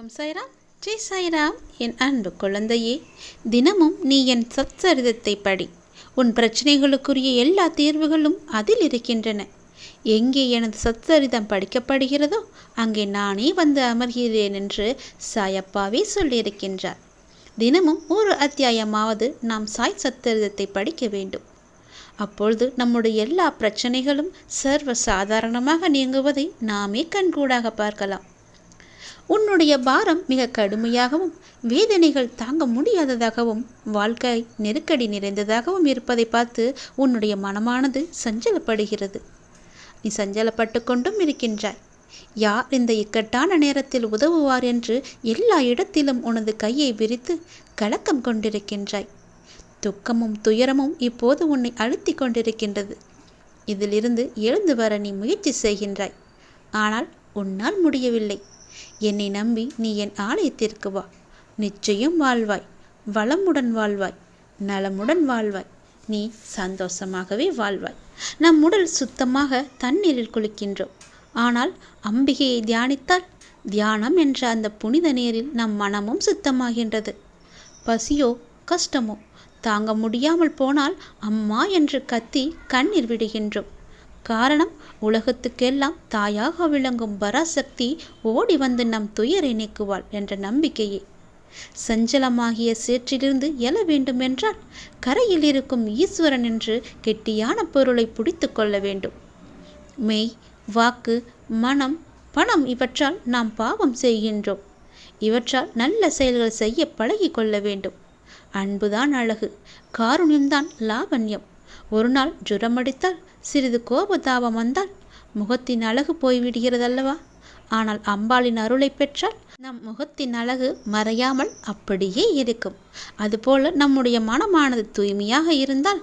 ஓம் சாய்ராம். ஜெய் சாய்ராம். என் அன்பு குழந்தையே தினமும் நீ என் சத்சரிதத்தை படி. உன் பிரச்சனைகளுக்குரிய எல்லா தீர்வுகளும் அதில் இருக்கின்றன. எங்கே எனது சத்சரிதம் படிக்கப்படுகிறதோ அங்கே நானே வந்து அமர்கிறேன் என்று சாயப்பாவே சொல்லியிருக்கின்றார். தினமும் ஒரு அத்தியாயமாவது நாம் சாய் சத்தரிதத்தை படிக்க வேண்டும். அப்பொழுது நம்முடைய எல்லா பிரச்சனைகளும் சர்வ சாதாரணமாக நீங்குவதை நாமே கண்கூடாக பார்க்கலாம். உன்னுடைய பாரம் மிக கடுமையாகவும் வேதனைகள் தாங்க முடியாததாகவும் வாழ்க்கை நெருக்கடி நிறைந்ததாகவும் இருப்பதை பார்த்து உன்னுடைய மனமானது சஞ்சலப்படுகிறது. நீ சஞ்சலப்பட்டு கொண்டும் இருக்கின்றாய். யார் இந்த இக்கட்டான நேரத்தில் உதவுவார் என்று எல்லா இடத்திலும் உனது கையை விரித்து கலக்கம் கொண்டிருக்கின்றாய். துக்கமும் துயரமும் இப்போது உன்னை அழுத்தி கொண்டிருக்கின்றது. இதிலிருந்து எழுந்து வர நீ முயற்சி செய்கின்றாய். ஆனால் உன்னால் முடியவில்லை. என்னை நம்பி நீ என் ஆலயத்திற்கு வா. நிச்சயம் வாழ்வாய். வளமுடன் வாழ்வாய். நலமுடன் வாழ்வாய். நீ சந்தோஷமாகவே வாழ்வாய். நம் உடல் சுத்தமாக தண்ணீரில் குளிக்கின்றோம். ஆனால் அம்பிகையை தியானித்தால் தியானம் என்ற அந்த புனித நீரில் நம் மனமும் சுத்தமாகின்றது. பசியோ கஷ்டமோ தாங்க முடியாமல் போனால் அம்மா என்று கத்தி கண்ணீர் விடுகின்றோம். காரணம் உலகத்துக்கெல்லாம் தாயாக விளங்கும் பராசக்தி ஓடி வந்து நம் துயரை நீக்குவாள் என்ற நம்பிக்கையே. சஞ்சலமாகிய சேற்றிலிருந்து எழ வேண்டும் என்றால் கரையில் இருக்கும் ஈஸ்வரன் என்று கெட்டியான பொருளை பிடித்து கொள்ள வேண்டும். மெய் வாக்கு மனம் பணம் இவற்றால் நாம் பாவம் செய்கின்றோம். இவற்றால் நல்ல செயல்கள் செய்ய பழகி கொள்ள வேண்டும். அன்புதான் அழகு காருண்யம்தான் லாவண்யம். ஒரு நாள் ஜுரமடித்தால் சிறிது கோபதாபம் வந்தால் முகத்தின் அழகு போய்விடுகிறதல்லவா? ஆனால் அம்பாளின் அருளை பெற்றால் நம் முகத்தின் அழகு மறையாமல் அப்படியே இருக்கும். அதுபோல நம்முடைய மனமானது தூய்மையாக இருந்தால்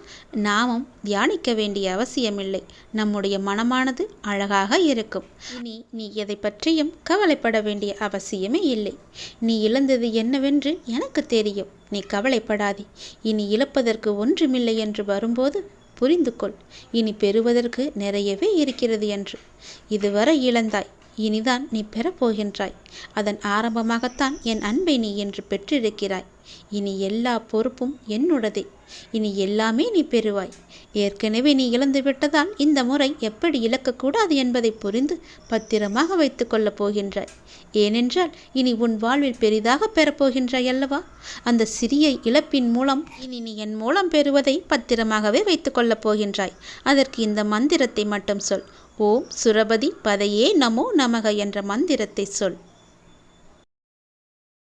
நாமும் தியானிக்க வேண்டிய அவசியமில்லை. நம்முடைய மனமானது அழகாக இருக்கும். இனி நீ எதை பற்றியும் கவலைப்பட வேண்டிய அவசியமே இல்லை. நீ இழந்தது என்னவென்று எனக்கு தெரியும். நீ கவலைப்படாதே. இனி இழப்பதற்கு ஒன்றுமில்லை என்று வரும்போது புரிந்து கொள் இனி பெறுவதற்கு நிறையவே இருக்கிறது என்று. இதுவரை இழந்தாய். இனிதான் நீ பெறப்போகின்றாய். அதன் ஆரம்பமாகத்தான் என் அன்பை நீ என்று பெற்றிருக்கிறாய். இனி எல்லா பொறுப்பும் என்னுடையதே. இனி எல்லாமே நீ பெறுவாய். ஏற்கனவே நீ இழந்து விட்டதால் இந்த முறை எப்படி இழக்கக்கூடாது என்பதை புரிந்து பத்திரமாக வைத்துக் கொள்ளப் போகின்றாய். ஏனென்றால் இனி உன் வாழ்வில் பெரிதாக பெறப்போகின்றாய் அல்லவா? அந்த சிறிய இழப்பின் மூலம் இனி நீ என் மூலம் பெறுவதை பத்திரமாகவே வைத்துக் கொள்ளப் போகின்றாய். அதற்கு இந்த மந்திரத்தை மட்டும் சொல். ஓம் சுரபதி பதையே நமோ நமக என்ற மந்திரத்தை சொல்.